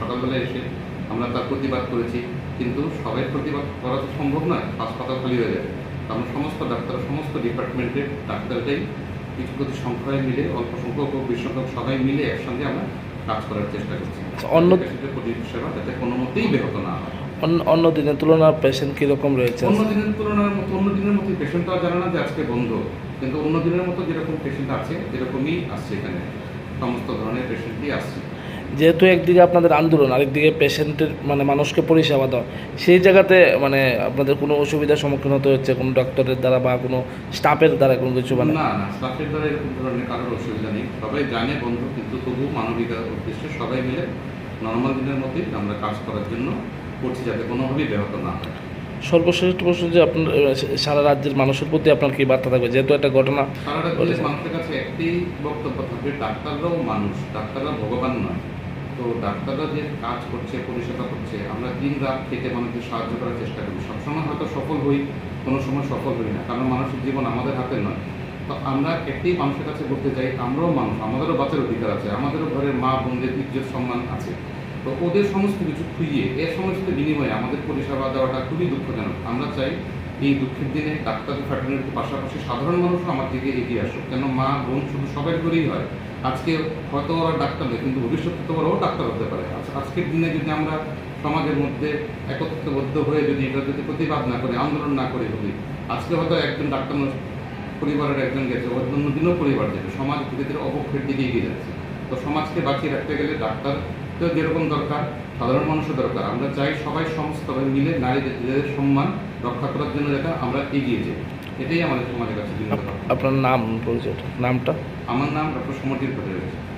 সকালবেলা এসে আমরা তার প্রতিবাদ করেছি। কিন্তু সবাই প্রতিবাদ করা তো সম্ভব নয় হাসপাতাল খালি হয়ে যাবে। আমরা সমস্ত ডাক্তার সমস্ত ডিপার্টমেন্টের ডাক্তারটাই কিছু কিছু সংখ্যায় মিলে অল্প সংখ্যক ও বেশি সবাই মিলে একসঙ্গে আমরা কাজ করার চেষ্টা করছি। অন্য- পেশেন্টের পরিষেবা যাতে কোনো মতেই ব্যাহত না হয়। অন্য অন্য দিনের তুলনায় পেশেন্ট কীরকম রয়েছে? অন্য দিনের তুলনার মতো অন্য দিনের মতো পেশেন্টটাও জানে না যে আজকে বন্ধ। কিন্তু অন্য দিনের মতো যেরকম পেশেন্ট আছে যেরকমই আসছে এখানে। সমস্ত ধরনের পেশেন্টই আসছে। যেহেতু একদিকে আপনাদের আন্দোলন আরেকদিকে পেশেন্টের মানে মানুষকে পরিষেবা দেওয়া সেই জায়গাতে মানে আপনাদের কোনো অসুবিধার সম্মুখীন হতে হচ্ছে কোনো ডক্টরের দ্বারা বা কোনো স্টাফের দ্বারা কোনো কিছু মানে? না না স্টাফের দ্বারা এরকম ধরনের কারোর অসুবিধা নেই। সবাই জানে বন্ধ কিন্তু তবু মানবিকতার উদ্দেশ্যে সবাই মিলে নর্মাল দিনের মতোই আমরা কাজ করার জন্য করছি যাতে কোনোভাবেই ব্যাহত না হয়। সর্বশ্রেষ্ঠ প্রশ্ন যে আপনার সারা রাজ্যের মানুষের প্রতি আপনার কি বার্তা থাকবে? যেহেতু একটা ঘটনা সারা রাজ্যের মানুষের কাছে একটি বক্তব্য থাকবে ডাক্তাররাও মানুষ ডাক্তাররা ভগবান নয়। তো ডাক্তাররা যে কাজ করছে, পরিষেবা করছে, আমরা দিন রাত খেটে মানুষকে সাহায্য করার চেষ্টা করি। সবসময় হয়তো সফল হই, কোনো সময় সফল হই না, কারণ মানুষের জীবন আমাদের হাতে নয়। তো আমরা একটি মানুষের কাছে বলতে চাই, আমরাও মানুষ, আমাদেরও বাঁচার অধিকার আছে, আমাদেরও ঘরের মা বোনদের ইজ্জত সম্মান আছে। তো ওদের সমস্ত কিছু খুঁজিয়ে এর সমস্ত বিনিময়ে আমাদের পরিষেবা দেওয়াটা খুবই দুঃখজনক। আমরা চাই এই দুঃখের দিনে ডাক্তার ফ্যাটার্নিটির পাশাপাশি সাধারণ মানুষও আমার দিকে এগিয়ে আসুক। কেন মা, বোন শুধু সবাই করেই হয়। আজকে হয়তো ওরা ডাক্তার নেই, কিন্তু ভবিষ্যতে তো ওরাও ডাক্তার হতে পারে। আজ- আজকের দিনে যদি আমরা সমাজের মধ্যে একত্রিতবদ্ধ হয়ে যদি এটা যদি প্রতিবাদ না করে, আন্দোলন না করে বলি, আজকে হয়তো একজন ডাক্তার পরিবারের একজন গেছে হয়তো অন্যদিনও পরিবার যাবে। সমাজ ধীরে ধীরে অবক্ষের দিকে এগিয়ে যাচ্ছে। তো সমাজকে বাঁচিয়ে রাখতে গেলে ডাক্তার তো যেরকম দরকার সাধারণ মানুষের দরকার। আমরা চাই সবাই সমস্ত মিলে নারীদের সম্মান রক্ষা করার জন্য দেখা আমরা এগিয়ে যাই। এটাই আমাদের সমাজের কাছে আপনার নাম বলছে নামটা? আমার নাম ডক্টর সমর্থির ভট্টাচার্য।